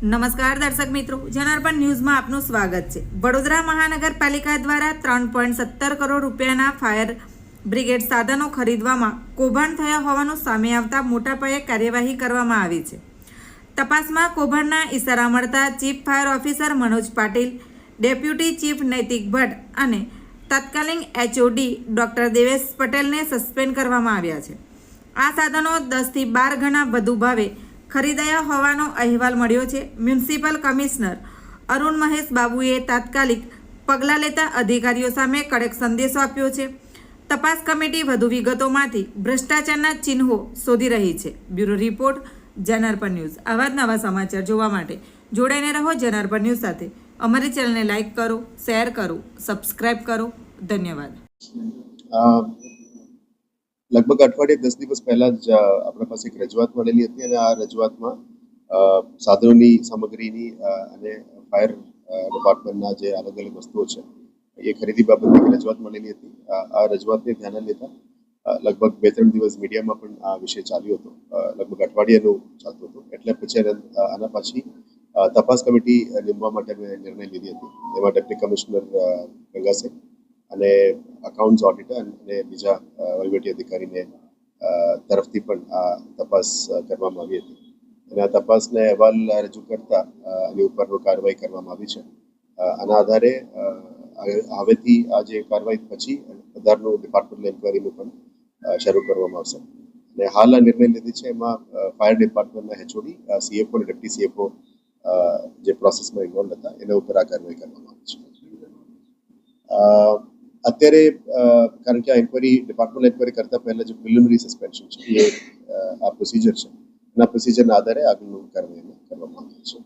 નમસ્કાર દર્શક મિત્રો, જનાર્પણ ન્યૂઝમાં આપનું સ્વાગત છે. વડોદરા મહાનગરપાલિકા દ્વારા ત્રણ પોઈન્ટ સત્તર કરોડ રૂપિયાના ફાયર બ્રિગેડ સાધનો ખરીદવામાં કૌભાંડ થયા હોવાનું સામે આવતા મોટા પાયે કાર્યવાહી કરવામાં આવી છે. તપાસમાં કૌભાંડના ઇશારા મળતા chief fire officer Manoj Patil, deputy chief Naitik Bhatt અને તત્કાલીન એચઓડી ડોક્ટર દેવેશ પટેલને સસ્પેન્ડ કરવામાં આવ્યા છે. આ સાધનો દસથી બાર ગણા વધુ ભાવે ખરીદાયા હોવાનો અહેવાલ મળ્યો છે. મ્યુનિસિપલ કમિશનર અરુણ મહેશ બાબુએ તાત્કાલિક પગલાં લેતા અધિકારીઓ સામે કડક સંદેશો આપ્યો છે. તપાસ કમિટી વધુ વિગતોમાંથી ભ્રષ્ટાચારના ચિહ્નો શોધી રહી છે. Bureau report Janarpan news. આવા જ નવા સમાચાર જોવા માટે જોડાઈને રહો જનાર્પણ ન્યૂઝ સાથે. અમારી ચેનલને લાઇક કરો, શેર કરો, સબસ્ક્રાઇબ કરો. ધન્યવાદ. લગભગ અઠવાડિયે દસ દિવસ પહેલા જ આપણા પાસે એક રજૂઆત મળેલી હતી અને આ રજૂઆતમાં સાધનોની સામગ્રીની અને ફાયર ડિપાર્ટમેન્ટના જે અલગ અલગ વસ્તુઓ છે, એ ખરીદી બાબતે રજૂઆત મળેલી હતી. આ રજૂઆતને ધ્યાને લેતા લગભગ બે ત્રણ દિવસ મીડિયામાં પણ આ વિષય ચાલ્યો હતો. લગભગ અઠવાડિયાનું ચાલતું હતું. એટલે પછી આના પાછી તપાસ કમિટી નિમવા માટે મેં નિર્ણય લીધી હતી. એમાં ડેપ્યુટી કમિશનર ગંગાસિંહ અને અકાઉન્ટ્સ ઓડિટર અને બીજા વહીવટી અધિકારીને તરફથી પણ આ તપાસ કરવામાં આવી હતી. અને આ તપાસને અહેવાલ રજૂ કરતા એની ઉપરનું કાર્યવાહી કરવામાં આવી છે. આના આધારે હવેથી આ જે કાર્યવાહી પછી વધારનું ડિપાર્ટમેન્ટલ એન્ક્વાયરીનું પણ શરૂ કરવામાં આવશે. અને હાલ આ નિર્ણય લીધી છે એમાં ફાયર ડિપાર્ટમેન્ટના એચઓડી સીએફઓ અને ડેપ્ટી સીએફઓ જે પ્રોસેસમાં ઇન્વોલ્વ હતા, એના ઉપર આ કાર્યવાહી કરવામાં આવી છે. અત્યારે કારણ કે આ ઇન્કવાયરી ડિપાર્ટમેન્ટ ઇન્કવાયરી કરતા પહેલા જે પ્રિલિમિનરી સસ્પેન્શન છે, એ આ પ્રોસિજર છે. એના પ્રોસિજરના આધારે આગળનું કાર્યવાહી કરવામાં આવે છે.